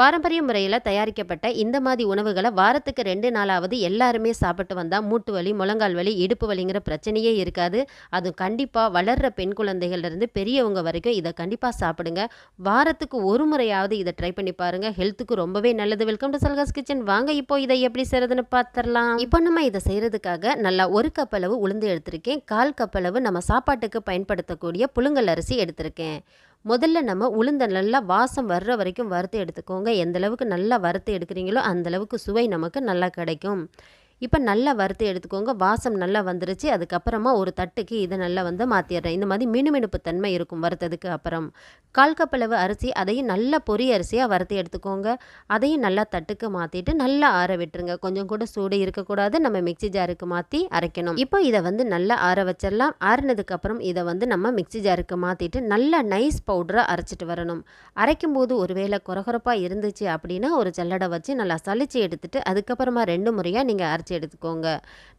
பாரம்பரிய முறையில் தயாரிக்கப்பட்ட இந்த மாதிரி உணவுகளை வாரத்துக்கு ரெண்டு நாளாவது எல்லாருமே சாப்பிட்டு வந்தால் மூட்டு வலி முழங்கால் வலி இடுப்பு வலிங்கிற பிரச்சனையே இருக்காது. அதுவும் கண்டிப்பாக வளர்கிற பெண் குழந்தைகள்லேருந்து பெரியவங்க வரைக்கும் இதை கண்டிப்பாக சாப்பிடுங்க. வாரத்துக்கு ஒரு முறையாவது இதை ட்ரை பண்ணி பாருங்கள் ஹெல்த்துக்கு ரொம்பவே நல்லது. வெல்கம் டு சல்காஸ் கிச்சன் வாங்க இப்போ இதை எப்படி செய்கிறதுன்னு பார்த்துடலாம் இப்போ நம்ம இதை செய்கிறதுக்காக நல்லா ஒரு கப் அளவு உளுந்து எடுத்திருக்கேன். கால் கப் அளவு நம்ம சாப்பாட்டுக்கு பயன்படுத்தக்கூடிய புழுங்கல் அரிசி எடுத்திருக்கேன். முதல்ல நம்ம உளுந்த நல்லா வாசம் வர்ற வரைக்கும் வறுத்து எடுத்துக்கோங்க. எந்த அளவுக்கு நல்லா வறுத்து எடுக்கிறீங்களோ அந்த அளவுக்கு சுவை நமக்கு நல்லா கிடைக்கும். இப்போ நல்லா வறுத்து எடுத்துக்கோங்க. வாசம் நல்லா வந்துருச்சு. அதுக்கப்புறமா ஒரு தட்டுக்கு இதை நல்லா வந்து மாற்றிடுறேன் இந்த மாதிரி மினுமினுப்பு தன்மை இருக்கும் வறுத்ததுக்கு அப்புறம். கால் கப்பளவு அரிசி அதையும் நல்லா பொரி அரிசியாக வறுத்து எடுத்துக்கோங்க. அதையும் நல்லா தட்டுக்கு மாற்றிட்டு நல்லா ஆற விட்டுருங்க. கொஞ்சம் கூட சூடு இருக்கக்கூடாது. நம்ம மிக்சி ஜாருக்கு மாற்றி அரைக்கணும். இப்போ இதை வந்து நல்லா ஆற வச்சிடலாம் ஆறினதுக்கப்புறம் இதை வந்து நம்ம மிக்சி ஜாருக்கு மாற்றிட்டு நல்லா நைஸ் பவுடராக அரைச்சிட்டு வரணும். அரைக்கும் போது ஒருவேளை குறகுறப்பாக இருந்துச்சு அப்படின்னா ஒரு ஜல்லடை வச்சு நல்லா சளிச்சு எடுத்துட்டு அதுக்கப்புறமா ரெண்டு முறையாக நீங்கள் அரைச்சி எடுத்துக்கோங்க.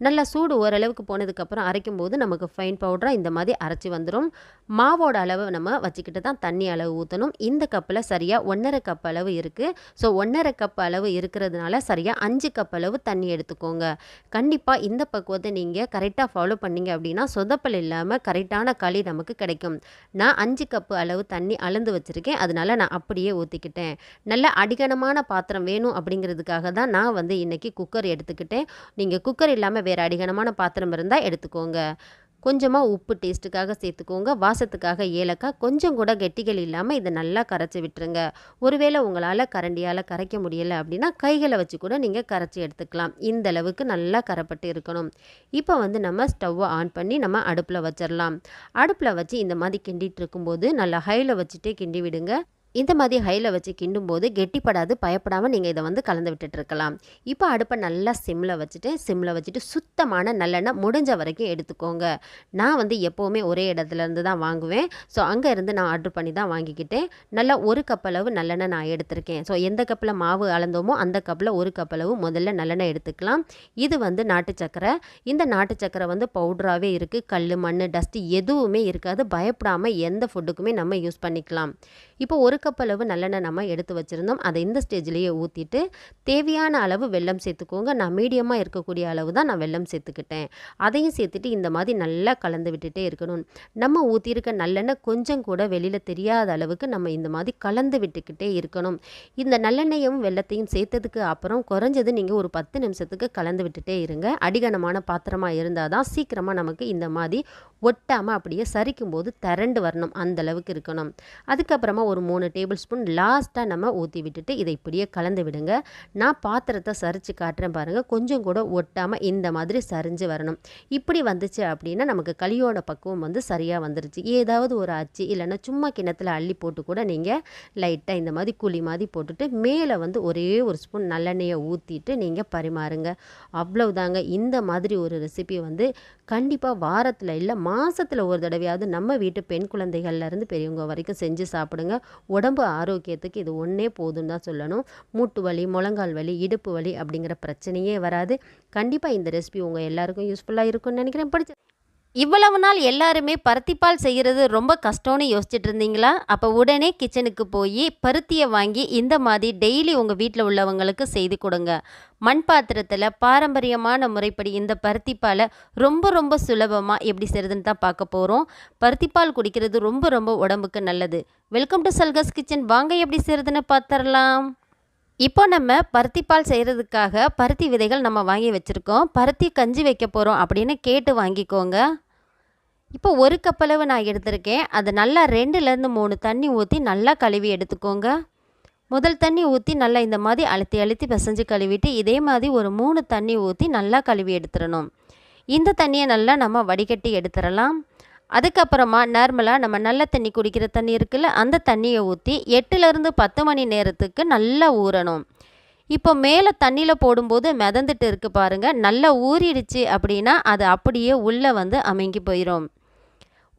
நல்லா சூடு ஓரளவுக்கு போனதுக்கப்புறம் அரைக்கும் போது நமக்கு ஃபைன் பவுடராக இந்த மாதிரி அரைச்சி வந்துடும் மாவோட அளவு நம்ம வச்சுக்கிட்டு தான் தண்ணி அளவு ஊற்றணும் இந்த கப்பில் சரியாக ஒன்றரை கப் அளவு இருக்குது ஸோ ஒன்றரை கப் அளவு இருக்கிறதுனால சரியாக அஞ்சு கப் அளவு தண்ணி எடுத்துக்கோங்க. கண்டிப்பாக இந்த பக்குவத்தை நீங்கள் கரெக்டாக ஃபாலோ பண்ணீங்க அப்படின்னா சொதப்பல் இல்லாமல் கரெக்டான களி நமக்கு கிடைக்கும். நான் அஞ்சு கப்பு அளவு தண்ணி அளந்து வச்சுருக்கேன். அதனால் நான் அப்படியே ஊற்றிக்கிட்டேன் நல்ல அடிகனமான பாத்திரம் வேணும் அப்படிங்கிறதுக்காக தான் நான் வந்து இன்றைக்கி குக்கர் எடுத்துக்கிட்டேன். நீங்கள் குக்கர் இல்லாமல் வேறு அடிகனமான பாத்திரம் இருந்தால் எடுத்துக்கோங்க. கொஞ்சமாக உப்பு டேஸ்ட்டுக்காக சேர்த்துக்கோங்க. வாசத்துக்காக ஏலக்காய். கொஞ்சம் கூட கெட்டிகள் இல்லாமல் இதை நல்லா கரைச்சி விட்டுருங்க. ஒருவேளை உங்களால் கரண்டியால் கரைக்க முடியலை அப்படின்னா கைகளை வச்சு கூட நீங்கள் கரைச்சி எடுத்துக்கலாம். இந்த அளவுக்கு நல்லா கரைப்பட்டு இருக்கணும். இப்போ வந்து நம்ம ஸ்டவ்வை ஆன் பண்ணி நம்ம அடுப்பில் வச்சிடலாம் அடுப்பில் வச்சு இந்த மாதிரி கிண்டிகிட்டு இருக்கும்போது நல்லா ஹையில் வச்சுட்டே கிண்டி விடுங்க. இந்த மாதிரி ஹையில் வச்சு கிண்டும் போது கெட்டிப்படாது பயப்படாமல் நீங்கள் இதை வந்து கலந்து விட்டுட்டுருக்கலாம் இப்போ அடுப்பை நல்லா சிம்மில் வச்சுட்டு சிம்மில் வச்சுட்டு சுத்தமான நல்லெண்ணெய் முடிஞ்ச வரைக்கும் எடுத்துக்கோங்க. நான் வந்து எப்போவுமே ஒரே இடத்துல இருந்து தான் வாங்குவேன். ஸோ அங்கே இருந்து நான் ஆர்டர் பண்ணி தான் வாங்கிக்கிட்டேன். நல்லா ஒரு கப் அளவு நல்லெண்ணெய் நான் எடுத்திருக்கேன். ஸோ எந்த கப்பில் மாவு அளந்தோமோ அந்த கப்பில் ஒரு கப் அளவு முதல்ல நல்லெண்ணெய் எடுத்துக்கலாம். இது வந்து நாட்டு சக்கரை. இந்த நாட்டு சக்கரை வந்து பவுடராகவே இருக்குது கல் மண் டஸ்ட்டு எதுவுமே இருக்காது. பயப்படாமல் எந்த ஃபுட்டுக்குமே நம்ம யூஸ் பண்ணிக்கலாம். இப்போ ஒரு கப் அளவு நல்லெண்ணெய் நம்ம எடுத்து வச்சுருந்தோம். அதை இந்த ஸ்டேஜ்லேயே ஊற்றிட்டு தேவையான அளவு வெல்லம் சேர்த்துக்கோங்க. நான் மீடியமாக இருக்கக்கூடிய அளவு தான் நான் வெல்லம் சேர்த்துக்கிட்டேன். அதையும் சேர்த்துட்டு இந்த மாதிரி நல்லா கலந்து விட்டுட்டே இருக்கணும். நம்ம ஊற்றிருக்க நல்லெண்ணெய் கொஞ்சம் கூட வெளியில் தெரியாத அளவுக்கு நம்ம இந்த மாதிரி கலந்து விட்டுக்கிட்டே இருக்கணும். இந்த நல்லெண்ணெயும் வெள்ளத்தையும் சேர்த்ததுக்கு அப்புறம் குறைஞ்சது நீங்கள் ஒரு பத்து நிமிஷத்துக்கு கலந்து விட்டுட்டே இருங்க. அடிகனமான பாத்திரமாக இருந்தால் தான் சீக்கிரமாக நமக்கு இந்த மாதிரி ஒட்டாமல் அப்படியே சரிக்கும் போது திரண்டு வரணும். அந்த அளவுக்கு இருக்கணும். அதுக்கப்புறமா ஒரு மூணு டேபிள் ஸ்பூன் லாஸ்ட்டாக நம்ம ஊற்றி விட்டுட்டு இதை இப்படியே கலந்து விடுங்க. நான் பாத்திரத்தை சரித்து காட்டுறேன் பாருங்கள் கொஞ்சம் கூட ஒட்டாமல் இந்த மாதிரி சரிஞ்சு வரணும். இப்படி வந்துச்சு அப்படின்னா நமக்கு களியோட பக்குவம் வந்து சரியாக வந்துருச்சு. ஏதாவது ஒரு அச்சு இல்லைன்னா சும்மா கிணத்துல அள்ளி போட்டு கூட நீங்கள் லைட்டாக இந்த மாதிரி குழி மாதிரி போட்டுட்டு மேலே வந்து ஒரே ஒரு ஸ்பூன் நல்லெண்ணெயை ஊற்றிட்டு நீங்கள் பரிமாறுங்க. அவ்வளவுதாங்க. இந்த மாதிரி ஒரு ரெசிபி வந்து கண்டிப்பாக வாரத்தில் இல்லை மாதத்தில் ஒரு தடவையாவது நம்ம வீட்டு பெண் குழந்தைகள்லேருந்து பெரியவங்க வரைக்கும் செஞ்சு சாப்பிடுங்க. உடம்பு ஆரோக்கியத்துக்கு இது ஒன்றே போதும்னு தான் சொல்லணும். மூட்டு வலி முழங்கால் வலி இடுப்பு வலி அப்படிங்கிற பிரச்சனையே வராது. கண்டிப்பாக இந்த ரெசிபி உங்கள் எல்லாருக்கும் யூஸ்ஃபுல்லாக இருக்கும்னு நினைக்கிறேன். படிச்சு இவ்வளவு நாள் எல்லாருமே பருத்திப்பால் செய்கிறது ரொம்ப கஷ்டம்னு யோசிச்சுட்டு இருந்தீங்களா? அப்போ உடனே கிச்சனுக்கு போய் பருத்தியை வாங்கி இந்த மாதிரி டெய்லி உங்கள் வீட்டில் உள்ளவங்களுக்கு செய்து கொடுங்க. மண் பாத்திரத்தில் பாரம்பரியமான முறைப்படி இந்த பருத்திப்பாலை ரொம்ப ரொம்ப சுலபமாக எப்படி செய்கிறதுன்னு தான் பார்க்க போகிறோம் பருத்திப்பால் குடிக்கிறது ரொம்ப ரொம்ப உடம்புக்கு நல்லது. வெல்கம் டு சல்கஸ் கிச்சன் வாங்க எப்படி செய்கிறதுன்னு பார்த்துடலாம். இப்போ நம்ம பருத்தி பால் செய்கிறதுக்காக பருத்தி விதைகள் நம்ம வாங்கி வச்சுருக்கோம். பருத்தி கஞ்சி வைக்க போகிறோம் அப்படின்னு கேட்டு வாங்கிக்கோங்க. இப்போ ஒரு கப்பளவு நான் எடுத்திருக்கேன். அதை நல்லா ரெண்டுலேருந்து மூணு தண்ணி ஊற்றி நல்லா கழுவி எடுத்துக்கோங்க. முதல் தண்ணி ஊற்றி நல்லா இந்த மாதிரி அழுத்தி அழுத்தி பிசைஞ்சு கழுவிட்டு இதே மாதிரி ஒரு மூணு தண்ணி ஊற்றி நல்லா கழுவி எடுத்துடணும். இந்த தண்ணியை நல்லா நம்ம வடிகட்டி எடுத்துடலாம். அதுக்கப்புறமா நார்மலாக நம்ம நல்ல தண்ணி குடிக்கிற தண்ணி இருக்குல்ல அந்த தண்ணியை ஊற்றி எட்டுலேருந்து பத்து மணி நேரத்துக்கு நல்லா ஊறணும். இப்போ மேலே தண்ணியில் போடும்போது மிதந்துட்டு இருக்கு பாருங்கள் நல்லா ஊறிடுச்சு அப்படின்னா அது அப்படியே உள்ளே வந்து அமைங்கி போயிடும்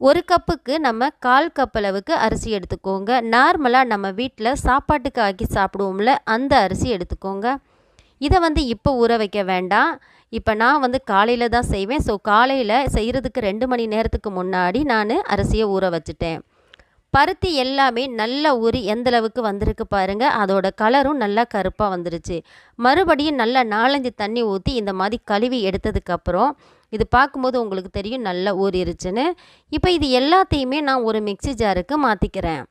ஒரு கப்புக்கு நம்ம கால் கப் அளவுக்கு அரிசி எடுத்துக்கோங்க. நார்மலாக நம்ம வீட்டில் சாப்பாட்டுக்கு ஆக்கி சாப்பிடுவோம்ல அந்த அரிசி எடுத்துக்கோங்க. இதை வந்து இப்போ ஊற வைக்க வேண்டாம். இப்போ நான் வந்து காலையில் தான் செய்வேன். ஸோ காலையில் செய்கிறதுக்கு ரெண்டு மணி நேரத்துக்கு முன்னாடி நான் அரிசியை ஊற வச்சுட்டேன். பருத்தி எல்லாமே நல்லா ஊறி எந்தளவுக்கு வந்திருக்கு பாருங்கள் அதோட கலரும் நல்லா கருப்பாக வந்துருச்சு. மறுபடியும் நல்லா நாலஞ்சு தண்ணி ஊற்றி இந்த மாதிரி கழுவி எடுத்ததுக்கப்புறம் இது பார்க்கும்போது உங்களுக்கு தெரியும் நல்லா ஊறிடுச்சுன்னு இப்போ இது எல்லாத்தையுமே நான் ஒரு மிக்ஸி ஜாருக்கு மாற்றிக்கிறேன்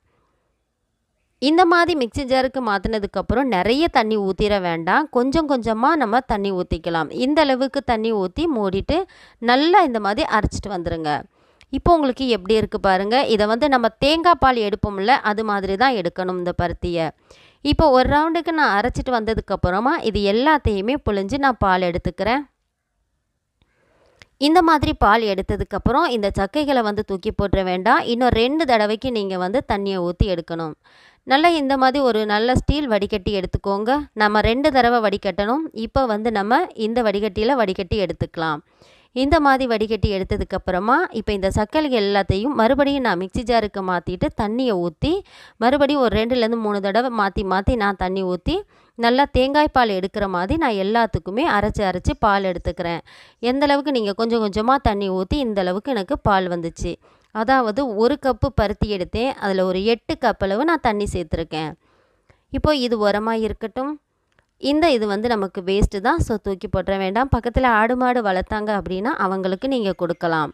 இந்த மாதிரி மிக்ஸி ஜாருக்கு மாற்றினதுக்கப்புறம் நிறைய தண்ணி ஊற்றிட வேண்டாம். கொஞ்சம் கொஞ்சமாக நம்ம தண்ணி ஊற்றிக்கலாம் இந்த அளவுக்கு தண்ணி ஊற்றி மூடிட்டு நல்லா இந்த மாதிரி அரைச்சிட்டு வந்துடுங்க இப்போ உங்களுக்கு எப்படி இருக்குது பாருங்கள் இதை வந்து நம்ம தேங்காய் பால் எடுப்போம்ல அது மாதிரி தான் எடுக்கணும் இந்த பருத்தியை. இப்போ ஒரு ரவுண்டுக்கு நான் அரைச்சிட்டு வந்ததுக்கப்புறமா இது எல்லாத்தையுமே புழிஞ்சு நான் பால் எடுத்துக்கிறேன். இந்த மாதிரி பால் எடுத்ததுக்கப்புறம் இந்த சக்கைகளை வந்து தூக்கி போட்டுற வேண்டாம். இன்னும் ரெண்டு தடவைக்கு நீங்கள் வந்து தண்ணியை ஊற்றி எடுக்கணும். நல்லா இந்த மாதிரி ஒரு நல்ல ஸ்டீல் வடிகட்டி எடுத்துக்கோங்க. நம்ம ரெண்டு தடவை வடிகட்டணும். இப்போ வந்து நம்ம இந்த வடிகட்டியில் வடிகட்டி எடுத்துக்கலாம். இந்த மாதிரி வடிகட்டி எடுத்ததுக்கப்புறமா இப்போ இந்த சக்கரைகள் எல்லாத்தையும் மறுபடியும் நான் மிக்ஸி ஜாருக்கு மாற்றிட்டு தண்ணியை ஊற்றி மறுபடியும் ஒரு ரெண்டுலேருந்து மூணு தடவை மாற்றி மாற்றி நான் தண்ணி ஊற்றி நல்லா தேங்காய் பால் எடுக்கிற மாதிரி நான் எல்லாத்துக்குமே அரைச்சி அரைச்சி பால் எடுத்துக்கிறேன். எந்தளவுக்கு நீங்கள் கொஞ்சம் கொஞ்சமாக தண்ணி ஊற்றி இந்த அளவுக்கு எனக்கு பால் வந்துச்சு. அதாவது ஒரு கப்பு பருத்தி எடுத்தேன். அதில் ஒரு எட்டு கப் அளவு நான் தண்ணி சேர்த்துருக்கேன். இப்போ இது உரமாக இருக்கட்டும். இந்த இது வந்து நமக்கு வேஸ்ட்டு தான். ஸோ தூக்கி போட்டுற வேண்டாம். பக்கத்தில் ஆடு மாடு வளர்த்தாங்க அப்படின்னா அவங்களுக்கு நீங்கள் கொடுக்கலாம்.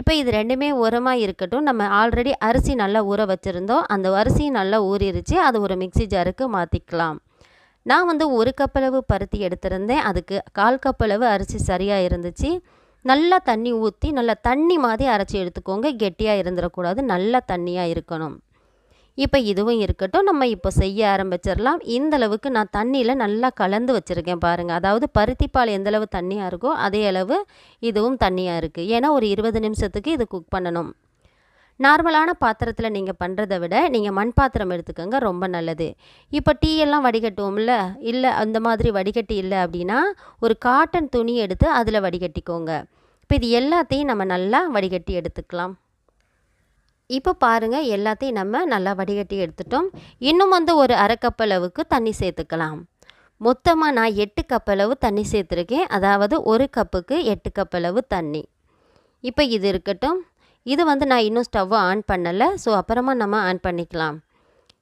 இப்போ இது ரெண்டுமே உரமாக இருக்கட்டும். நம்ம ஆல்ரெடி அரிசி நல்லா ஊற வச்சுருந்தோம். அந்த அரிசி நல்லா ஊறிடுச்சு அது ஒரு மிக்ஸி ஜாருக்கு மாற்றிக்கலாம் நான் வந்து ஒரு கப்பளவு பருத்தி எடுத்திருந்தேன். அதுக்கு கால் கப்பளவு அரிசி சரியாக இருந்துச்சு. நல்லா தண்ணி ஊற்றி நல்லா தண்ணி மாதிரி அரைச்சி எடுத்துக்கோங்க. கெட்டியாக இருந்துடக்கூடாது நல்லா தண்ணியாக இருக்கணும். இப்போ இதுவும் இருக்கட்டும். நம்ம இப்போ செய்ய ஆரம்பிச்சிடலாம் இந்தளவுக்கு நான் தண்ணியில் நல்லா கலந்து வச்சுருக்கேன் பாருங்கள் அதாவது பருத்திப்பால் எந்தளவு தண்ணியாக இருக்கோ அதே அளவு இதுவும் தண்ணியாக இருக்குது ஏன்னா ஒரு இருபது நிமிஷத்துக்கு இது குக் பண்ணணும். நார்மலான பாத்திரத்தில் நீங்கள் பண்ணுறதை விட நீங்கள் மண் பாத்திரம் எடுத்துக்கோங்க ரொம்ப நல்லது. இப்போ டீ எல்லாம் வடிகட்டுவோம்ல இல்லை அந்த மாதிரி வடிகட்டி இல்லை அப்படின்னா ஒரு காட்டன் துணி எடுத்து அதில் வடிகட்டிக்கோங்க. இப்போ இது எல்லாத்தையும் நம்ம நல்லா வடிகட்டி எடுத்துக்கலாம். இப்போ பாருங்கள் எல்லாத்தையும் நம்ம நல்லா வடிகட்டி எடுத்துட்டோம். இன்னும் வந்து ஒரு அரை கப் அளவுக்கு தண்ணி சேர்த்துக்கலாம். மொத்தமாக நான் எட்டு கப் அளவு தண்ணி சேர்த்துருக்கேன். அதாவது ஒரு கப்புக்கு எட்டு கப் அளவு தண்ணி. இப்போ இது இருக்கட்டும். இது வந்து நான் இன்னும் ஸ்டவ்வை ஆன் பண்ணலை. ஸோ அப்புறமா நம்ம ஆன் பண்ணிக்கலாம்.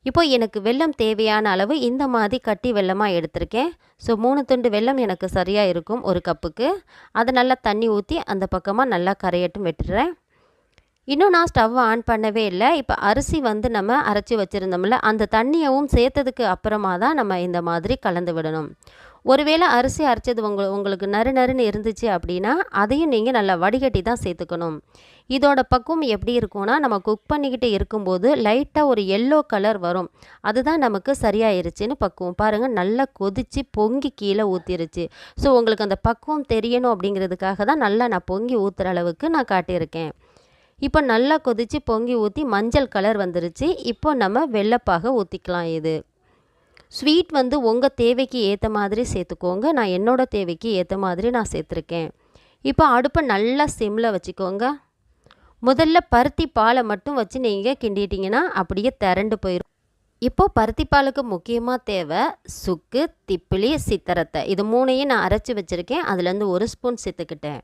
இப்போ எனக்கு வெல்லம் தேவையான அளவு இந்த மாதிரி கட்டி வெல்லமாக எடுத்திருக்கேன். ஸோ மூணு துண்டு வெல்லம் எனக்கு சரியாக இருக்கும் ஒரு கப்புக்கு. அதை நல்லா தண்ணி ஊற்றி அந்த பக்கமாக நல்லா கரையட்டும் வெட்டுறேன். இன்னும் நான் ஸ்டவ்வை ஆன் பண்ணவே இல்லை. இப்போ அரிசி வந்து நம்ம அரைச்சி வச்சுருந்தோம்ல அந்த தண்ணியவும் சேர்த்ததுக்கு அப்புறமா தான் நம்ம இந்த மாதிரி கலந்து விடணும். ஒருவேளை அரிசி அரைச்சது உங்க உங்களுக்கு நறு நறுன்னு இருந்துச்சு அப்படின்னா அதையும் நீங்கள் நல்லா வடிகட்டி தான் சேர்த்துக்கணும். இதோட பக்குவம் எப்படி இருக்கும்னா நம்ம குக் பண்ணிக்கிட்டு இருக்கும்போது லைட்டாக ஒரு எல்லோ கலர் வரும். அதுதான் நமக்கு சரியாயிருச்சுன்னு பக்குவம். பாருங்கள் நல்லா கொதித்து பொங்கி கீழே ஊற்றிருச்சு ஸோ உங்களுக்கு அந்த பக்குவம் தெரியணும் அப்படிங்கிறதுக்காக தான் நல்லா நான் பொங்கி ஊற்றுற அளவுக்கு நான் காட்டியிருக்கேன். இப்போ நல்லா கொதித்து பொங்கி ஊற்றி மஞ்சள் கலர் வந்துருச்சு. இப்போ நம்ம வெள்ளப்பாக ஊற்றிக்கலாம் இது. ஸ்வீட் வந்து உங்கள் தேவைக்கு ஏற்ற மாதிரி சேர்த்துக்கோங்க. நான் என்னோடய தேவைக்கு ஏற்ற மாதிரி நான் சேர்த்துருக்கேன். இப்போ அடுப்பை நல்லா சிம்மில் வச்சுக்கோங்க. முதல்ல பருத்தி பாலை மட்டும் வச்சு நீங்கள் கிண்டிட்டிங்கன்னா அப்படியே திரண்டு போயிடும் இப்போது பருத்தி பாலுக்கு முக்கியமாக தேவை சுக்கு திப்பிலி சித்தரத்தை. இது மூணையும் நான் அரைச்சி வச்சுருக்கேன். அதுலேருந்து ஒரு ஸ்பூன் சேர்த்துக்கிட்டேன்.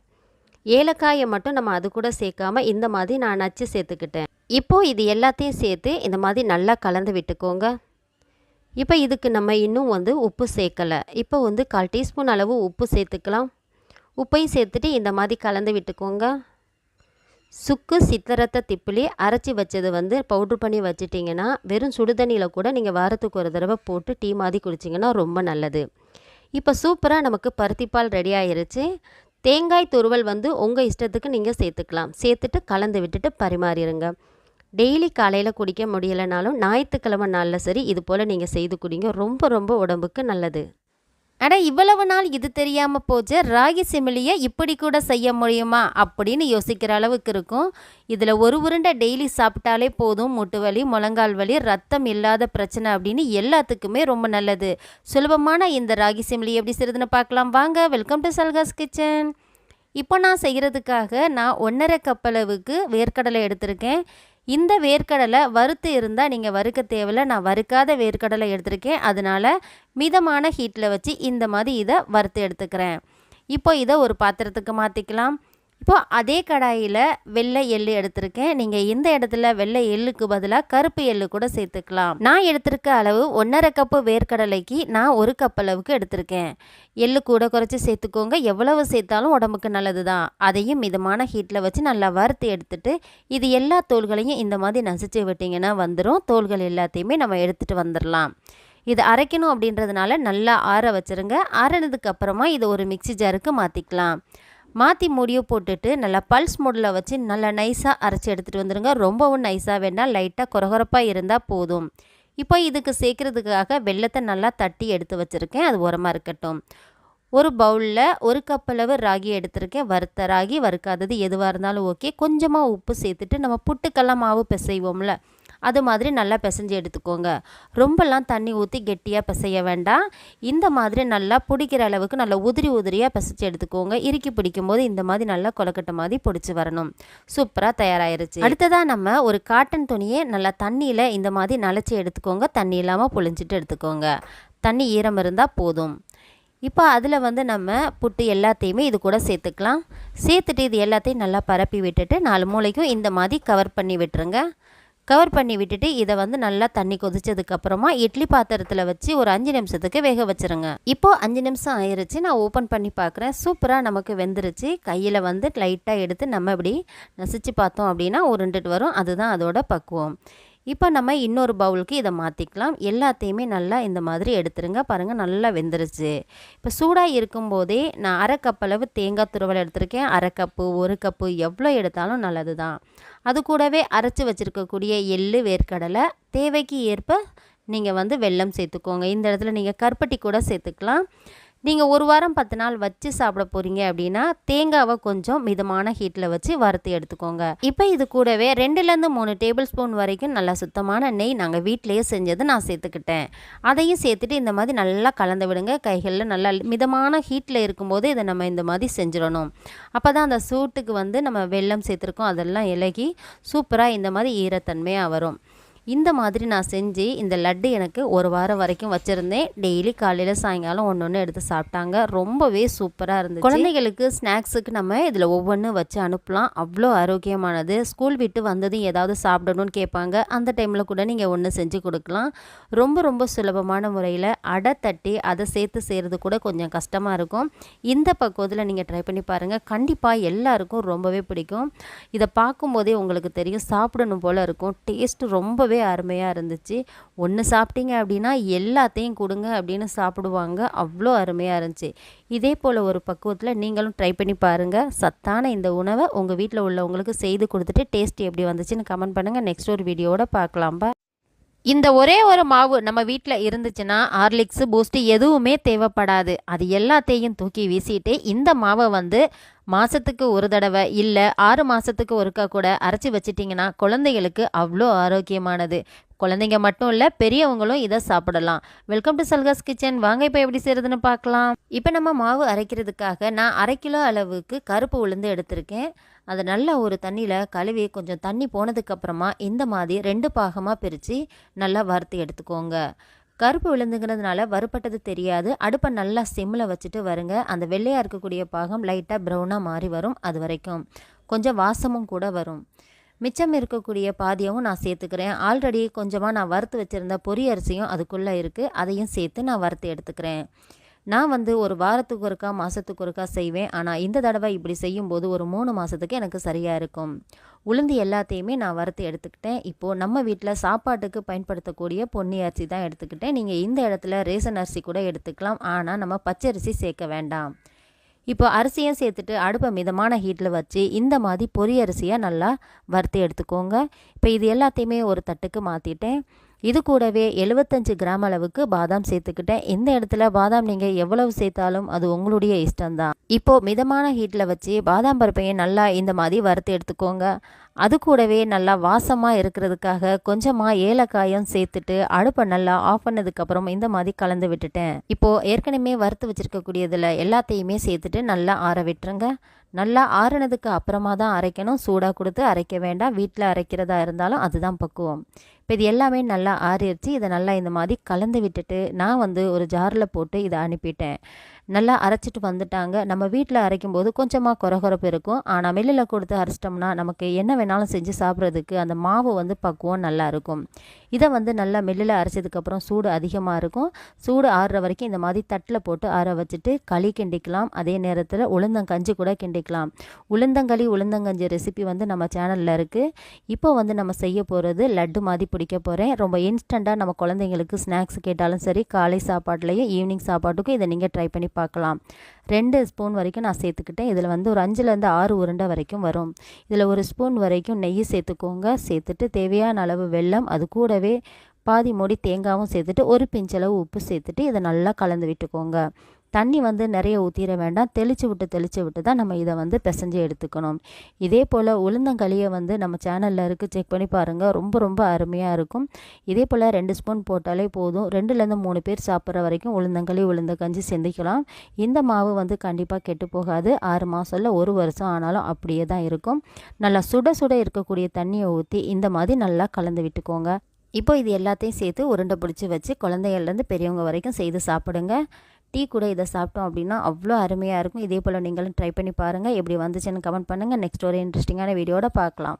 ஏலக்காயை மட்டும் நம்ம அது கூட சேர்க்காம இந்த மாதிரி நான் நச்சு சேர்த்துக்கிட்டேன். இப்போது இது எல்லாத்தையும் சேர்த்து இந்த மாதிரி நல்லா கலந்து விட்டுக்கோங்க. இப்போ இதுக்கு நம்ம இன்னும் வந்து உப்பு சேர்க்கலை. இப்போ வந்து கால் டீஸ்பூன் அளவு உப்பு சேர்த்துக்கலாம். உப்பையும் சேர்த்துட்டு இந்த மாதிரி கலந்து விட்டுக்கோங்க. சுக்கு சித்தரத்தை திப்பிலி அரைச்சி வச்சது வந்து பவுட்ரு பண்ணி வச்சிட்டிங்கன்னா வெறும் சுடுதண்ணியில் கூட நீங்கள் வாரத்துக்கு ஒரு தடவை போட்டு டீ மாதிரி குடிச்சிங்கன்னா ரொம்ப நல்லது. இப்போ சூப்பராக நமக்கு பருத்திப்பால் ரெடி ஆயிருச்சு. தேங்காய் துருவல் வந்து உங்கள் இஷ்டத்துக்கு நீங்கள் சேர்த்துக்கலாம். சேர்த்துட்டு கலந்து விட்டுட்டு பரிமாறிடுங்க டெய்லி காலையில் குடிக்க முடியலைனாலும் ஞாயிற்றுக்கிழமை நாளில் சரி இது போல் நீங்கள் செய்து குடிங்க. ரொம்ப ரொம்ப உடம்புக்கு நல்லது. அட இவ்வளவு நாள் இது தெரியாமல் போச்சு. ராகி சிமிலியை இப்படி கூட செய்ய முடியுமா? அப்படின்னு யோசிக்கிற அளவுக்கு இருக்கும். இதில் ஒரு உருண்டை டெய்லி சாப்பிட்டாலே போதும். முட்டு வலி முழங்கால் வலி ரத்தம் இல்லாத பிரச்சனை அப்படின்னு எல்லாத்துக்குமே ரொம்ப நல்லது. சுலபமான இந்த ராகி சிமிலி எப்படி செய்யுதுன்னு பார்க்கலாம். வாங்க வெல்கம் டு சல்காஸ் கிச்சன். இப்போ நான் செய்கிறதுக்காக நான் ஒன்றரை கப்பளவுக்கு வேர்க்கடலை எடுத்திருக்கேன். இந்த வேர்க்கடலை வறுத்து இருந்தால் நீங்கள் வறுக்க தேவையில்ல. நான் வறுக்காத வேர்க்கடலை எடுத்திருக்கேன். அதனால் மிதமான ஹீட்டில் வச்சு இந்த மாதிரி இதை வறுத்து எடுத்துக்கிறேன். இப்போ இதை ஒரு பாத்திரத்துக்கு மாற்றிக்கலாம் இப்போது அதே கடாயில் வெள்ளை எள்ளு எடுத்திருக்கேன். நீங்கள் இந்த இடத்துல வெள்ளை எள்ளுக்கு பதிலாக கருப்பு எள்ளு கூட சேர்த்துக்கலாம். நான் எடுத்திருக்க அளவு ஒன்றரை கப்பு வேர்க்கடலைக்கு நான் ஒரு கப் அளவுக்கு எடுத்திருக்கேன். எள்ளு கூட குறைச்சி சேர்த்துக்கோங்க. எவ்வளவு சேர்த்தாலும் உடம்புக்கு நல்லது தான் அதையும் மிதமான ஹீட்டில் வச்சு நல்லா வறுத்து எடுத்துட்டு இது எல்லா தோல்களையும் இந்த மாதிரி நசிச்சு விட்டிங்கன்னா வந்துடும் தோல்கள் எல்லாத்தையுமே நம்ம எடுத்துகிட்டு வந்துடலாம் இது அரைக்கணும் அப்படின்றதுனால நல்லா ஆற வச்சுருங்க. ஆறினதுக்கு அப்புறமா இதை ஒரு மிக்ஸி ஜாருக்கு மாற்றிக்கலாம் மாற்றி மூடியை போட்டுட்டு நல்லா பல்ஸ் மோடில் வச்சு நல்லா நைஸாக அரைச்சி எடுத்துகிட்டு வந்துடுங்க ரொம்பவும் நைஸாக வேண்டாம் லைட்டாக குறகுறப்பாக இருந்தால் போதும். இப்போ இதுக்கு சேர்க்குறதுக்காக வெள்ளத்தை நல்லா தட்டி எடுத்து வச்சுருக்கேன். அது உரமாக இருக்கட்டும். ஒரு பவுலில் ஒரு கப் அளவு ராகி எடுத்திருக்கேன். வறுத்த ராகி வறுக்காதது எதுவாக இருந்தாலும் ஓகே. கொஞ்சமாக உப்பு சேர்த்துட்டு நம்ம புட்டுக்கெல்லாம் மாவு பிசைவோம்ல. அது மாதிரி நல்லா பிசைஞ்சு எடுத்துக்கோங்க. ரொம்பலாம் தண்ணி ஊற்றி கெட்டியாக பிசைய வேண்டாம். இந்த மாதிரி நல்லா பிடிக்கிற அளவுக்கு நல்லா உதிரி உதிரியாக பிசைச்சு எடுத்துக்கோங்க. இறுக்கி பிடிக்கும்போது இந்த மாதிரி நல்லா கொலக்கட்டை மாதிரி பிடிச்சி வரணும். சூப்பராக தயாராகிருச்சு அடுத்ததாக நம்ம ஒரு காட்டன் துணியை நல்லா தண்ணியில் இந்த மாதிரி நனைச்சி எடுத்துக்கோங்க. தண்ணி இல்லாமல் புழிஞ்சிட்டு எடுத்துக்கோங்க. தண்ணி ஈரம் இருந்தால் போதும். இப்போ அதில் வந்து நம்ம புட்டு எல்லாத்தையுமே இது கூட சேர்த்துக்கலாம். சேர்த்துட்டு இது எல்லாத்தையும் நல்லா பரப்பி விட்டுட்டு நாலு மூளைக்கும் இந்த மாதிரி கவர் பண்ணி விட்டுருங்க. கவர் பண்ணி விட்டுட்டு இதை வந்து நல்லா தண்ணி கொதிச்சதுக்கப்புறமா இட்லி பாத்திரத்தில் வச்சு ஒரு அஞ்சு நிமிஷத்துக்கு வேக வச்சுருங்க. இப்போது அஞ்சு நிமிஷம் ஆயிருச்சு. நான் ஓப்பன் பண்ணி பார்க்குறேன் சூப்பராக நமக்கு வெந்துருச்சு. கையில் வந்து லைட்டாக எடுத்து நம்ம இப்படி நசிச்சு பார்த்தோம் அப்படின்னா உருண்டுட்டு வரும். அதுதான் அதோட பக்குவம். இப்போ நம்ம இன்னொரு பவுலுக்கு இதை மாற்றிக்கலாம் எல்லாத்தையுமே நல்லா இந்த மாதிரி எடுத்துருங்க. பாருங்கள் நல்லா வெந்துருச்சு. இப்போ சூடாக இருக்கும்போதே நான் அரை கப் அளவு தேங்காய் துருவல் எடுத்திருக்கேன். அரை கப்பு ஒரு கப்பு எவ்வளோ எடுத்தாலும் நல்லது தான் அது கூடவே அரைச்சி வச்சுருக்கக்கூடிய எள்ளு வேர்க்கடலை தேவைக்கு ஏற்ப நீங்கள் வந்து வெல்லம் சேர்த்துக்கோங்க. இந்த இடத்துல நீங்கள் கருப்பட்டி கூட சேர்த்துக்கலாம். நீங்கள் ஒரு வாரம் பத்து நாள் வச்சு சாப்பிட போகிறீங்க அப்படின்னா தேங்காவை கொஞ்சம் மிதமான ஹீட்டில் வச்சு வறுத்து எடுத்துக்கோங்க. இப்போ இது கூடவே ரெண்டுலேருந்து மூணு டேபிள் ஸ்பூன் வரைக்கும் நல்லா சுத்தமான நெய் நாங்கள் வீட்டிலேயே செஞ்சது நான் சேர்த்துக்கிட்டேன். அதையும் சேர்த்துட்டு இந்த மாதிரி நல்லா கலந்து விடுங்க. கைகளில் நல்லா மிதமான ஹீட்டில் இருக்கும்போது இதை நம்ம இந்த மாதிரி செஞ்சிடணும். அப்போ தான் அந்த சூட்டுக்கு வந்து நம்ம வெல்லம் சேர்த்துருக்கோம். அதெல்லாம் இலகி சூப்பராக இந்த மாதிரி ஈரத்தன்மையாக வரும். இந்த மாதிரி நான் செஞ்சு இந்த லட்டு எனக்கு ஒரு வாரம் வரைக்கும் வச்சுருந்தேன். டெய்லி காலையில் சாயங்காலம் ஒன்று ஒன்று எடுத்து சாப்பிட்டாங்க. ரொம்பவே சூப்பராக இருந்துச்சு. குழந்தைகளுக்கு ஸ்நாக்ஸுக்கு நம்ம இதில் ஒவ்வொன்றும் வச்சு அனுப்பலாம். அவ்வளோ ஆரோக்கியமானது. ஸ்கூல் விட்டு வந்ததும் ஏதாவது சாப்பிடணும்னு கேட்பாங்க. அந்த டைமில் கூட நீங்கள் ஒன்று செஞ்சு கொடுக்கலாம். ரொம்ப ரொம்ப சுலபமான முறையில் அடை தட்டி அதை சேர்த்து செய்கிறது கூட கொஞ்சம் கஷ்டமாக இருக்கும். இந்த பக்குவத்தில் நீங்கள் ட்ரை பண்ணி பாருங்கள் கண்டிப்பாக எல்லாருக்கும் ரொம்பவே பிடிக்கும். இதை பார்க்கும்போதே உங்களுக்கு தெரியும். சாப்பிடணும் போல் இருக்கும். டேஸ்ட்டு ரொம்பவே ரொம்பவே அருமையாக இருந்துச்சு. ஒன்று சாப்பிட்டீங்க அப்படின்னா எல்லாத்தையும் கொடுங்க அப்படின்னு சாப்பிடுவாங்க. அவ்வளோ அருமையாக இருந்துச்சு. இதே போல் ஒரு பக்குவத்தில் நீங்களும் ட்ரை பண்ணி பாருங்கள் சத்தான இந்த உணவை உங்கள் வீட்டில் உள்ளவங்களுக்கு செய்து கொடுத்துட்டு டேஸ்ட் எப்படி வந்துச்சுன்னு கமெண்ட் பண்ணுங்கள் நெக்ஸ்ட் ஒரு வீடியோவோட பார்க்கலாம்பா. இந்த ஒரே ஒரு மாவு நம்ம வீட்டில் இருந்துச்சுன்னா ஹார்லிக்ஸு பூஸ்ட்டு எதுவுமே தேவைப்படாது. அது எல்லாத்தையும் தூக்கி வீசிட்டு இந்த மாவை வந்து மாதத்துக்கு ஒரு தடவை இல்லை ஆறு மாதத்துக்கு ஒருக்கா கூட அரைச்சி வச்சிட்டிங்கன்னா குழந்தைகளுக்கு அவ்வளோ ஆரோக்கியமானது. குழந்தைங்க மட்டும் இல்லை பெரியவங்களும் இதை சாப்பிடலாம். வெல்கம் டு சல்காஸ் கிச்சன் வாங்க இப்போ எப்படி செய்கிறதுன்னு பார்க்கலாம். இப்போ நம்ம மாவு அரைக்கிறதுக்காக நான் அரை கிலோ அளவுக்கு கருப்பு உளுந்து எடுத்திருக்கேன். அதை நல்லா ஒரு தண்ணியில் கழுவி கொஞ்சம் தண்ணி போனதுக்கப்புறமா இந்த மாதிரி ரெண்டு பாகமாக பிரித்து நல்லா வறுத்து எடுத்துக்கோங்க. கருப்பு விழுந்துங்கிறதுனால வறுப்பட்டது தெரியாது. அடுப்பை நல்லா சிம்மில் வச்சுட்டு வருங்க. அந்த வெள்ளையாக இருக்கக்கூடிய பாகம் லைட்டாக ப்ரௌனாக மாறி வரும். அது வரைக்கும் கொஞ்சம் வாசமும் கூட வரும். மிச்சம் இருக்கக்கூடிய பாதியவும் நான் சேர்த்துக்கிறேன். ஆல்ரெடி கொஞ்சமாக நான் வறுத்து வச்சுருந்த பொரி அரிசியும் அதுக்குள்ளே இருக்குது அதையும் சேர்த்து நான் வறுத்து எடுத்துக்கிறேன். நான் வந்து ஒரு வாரத்துக்கு ஒருக்கா மாதத்துக்கு ஒருக்கா செய்வேன். ஆனால் இந்த தடவை இப்படி செய்யும்போது ஒரு மூணு மாதத்துக்கு எனக்கு சரியாக இருக்கும். உளுந்து எல்லாத்தையுமே நான் வறுத்து எடுத்துக்கிட்டேன். இப்போது நம்ம வீட்டில் சாப்பாட்டுக்கு பயன்படுத்தக்கூடிய பொன்னி அரிசி தான் எடுத்துக்கிட்டேன். நீங்கள் இந்த இடத்துல ரேசன் அரிசி கூட எடுத்துக்கலாம். ஆனால் நம்ம பச்சரிசி சேர்க்க வேண்டாம். இப்போ அரிசியும் சேர்த்துட்டு அடுப்பை மிதமான ஹீட்டில் வச்சு இந்த மாதிரி பொரி அரிசியாக நல்லா வறுத்து எடுத்துக்கோங்க. இப்போ இது எல்லாத்தையுமே ஒரு தட்டுக்கு மாற்றிட்டேன் இது கூடவே எழுபத்தஞ்சு கிராம் அளவுக்கு பாதாம் சேர்த்துக்கிட்டேன். இந்த இடத்துல பாதாம் நீங்கள் எவ்வளவு சேர்த்தாலும் அது உங்களுடைய இஷ்டம்தான். இப்போது மிதமான ஹீட்டில் வச்சு பாதாம் பருப்பையும் நல்லா இந்த மாதிரி வறுத்து எடுத்துக்கோங்க. அது கூடவே நல்லா வாசமாக இருக்கிறதுக்காக கொஞ்சமாக ஏலக்காயும் சேர்த்துட்டு அடுப்பை நல்லா ஆஃப் பண்ணதுக்கப்புறம் இந்த மாதிரி கலந்து விட்டுட்டேன். இப்போது ஏற்கனவே வறுத்து வச்சுருக்கக்கூடியதில் எல்லாத்தையுமே சேர்த்துட்டு நல்லா ஆற விட்டுருங்க. நல்லா ஆறுனதுக்கு அப்புறமா தான் அரைக்கணும். சூடாக கொடுத்து அரைக்க வேண்டாம். வீட்டில் அரைக்கிறதா இருந்தாலும் அதுதான் பக்குவம். இப்போ இது எல்லாமே நல்லா ஆறிடுச்சு. இதை நல்லா இந்த மாதிரி கலந்து விட்டுட்டு நான் வந்து ஒரு ஜாரில் போட்டு இதை அனுப்பிட்டேன். நல்லா அரைச்சிட்டு வந்துட்டாங்க. நம்ம வீட்டில் அரைக்கும் போது கொஞ்சமாக குறகுறப்பு இருக்கும். ஆனால் மெல்லில் கொடுத்து அரைச்சிட்டோம்னா நமக்கு என்ன வேணாலும் செஞ்சு சாப்பிட்றதுக்கு அந்த மாவு வந்து பக்குவம் நல்லாயிருக்கும் இதை வந்து நல்லா மெல்லில் அரைச்சதுக்கப்புறம் சூடு அதிகமாக இருக்கும். சூடு ஆறுற வரைக்கும் இந்த மாதிரி தட்டில் போட்டு ஆற வச்சுட்டு களி கிண்டிக்கலாம். அதே நேரத்தில் உளுந்தங்கஞ்சி கூட கிண்டிக்கலாம். உளுந்தங்களி உளுந்தங்கஞ்சி ரெசிபி வந்து நம்ம சேனலில் இருக்குது இப்போ வந்து நம்ம செய்ய போகிறது லட்டு மாதிரி பிடிக்க போகிறேன் ரொம்ப இன்ஸ்டண்ட்டாக நம்ம குழந்தைங்களுக்கு ஸ்நாக்ஸ் கேட்டாலும் சரி காலை சாப்பாட்லேயும் ஈவினிங் சாப்பாட்டுக்கும் இதை நீங்கள் ட்ரை பண்ணி பார்க்கலாம். ரெண்டு ஸ்பூன் வரைக்கும் நான் சேர்த்துக்கிட்டேன். இதில் வந்து ஒரு அஞ்சுலேருந்து ஆறு உருண்டை வரைக்கும் வரும். இதில் ஒரு ஸ்பூன் வரைக்கும் நெய் சேர்த்துக்கோங்க. சேர்த்துட்டு தேவையான அளவு வெல்லம் அது கூடவே பாதி மூடி தேங்காயும் சேர்த்துட்டு ஒரு பிஞ்சளவு உப்பு சேர்த்துட்டு இதை நல்லா கலந்து விட்டுக்கோங்க. தண்ணி வந்து நிறைய ஊற்றிட வேண்டாம். தெளித்து விட்டு தெளித்து விட்டு தான் நம்ம இதை வந்து பிசைஞ்சு எடுத்துக்கணும். இதே போல் உளுந்தங்களியை வந்து நம்ம சேனலில் இருக்குது செக் பண்ணி பாருங்கள் ரொம்ப ரொம்ப அருமையாக இருக்கும். இதே போல் ரெண்டு ஸ்பூன் போட்டாலே போதும். ரெண்டுலேருந்து மூணு பேர் சாப்பிட்ற வரைக்கும் உளுந்தங்களி உளுந்த கஞ்சி செஞ்சுக்கலாம். இந்த மாவு வந்து கண்டிப்பாக கெட்டு போகாது. ஆறு மாதம் இல்லை ஒரு வருஷம் ஆனாலும் அப்படியே தான் இருக்கும். நல்லா சுட சுட இருக்கக்கூடிய தண்ணியை ஊற்றி இந்த மாதிரி நல்லா கலந்து விட்டுக்கோங்க. இப்போ இது எல்லாத்தையும் சேர்த்து உருண்டை பிடிச்சி வச்சு குழந்தைகள்லேருந்து பெரியவங்க வரைக்கும் செய்து சாப்பிடுங்க. டீ கூட இதை சாப்பிட்டோம் அப்படின்னா அவ்வளோ அருமையாக இருக்கும். இதே போல் நீங்களும் ட்ரை பண்ணி பாருங்கள் எப்படி வந்துச்சுன்னு கமெண்ட் பண்ணுங்கள் நெக்ஸ்ட் ஒரு இன்ட்ரெஸ்டிங்கான வீடியோட பார்க்கலாம்.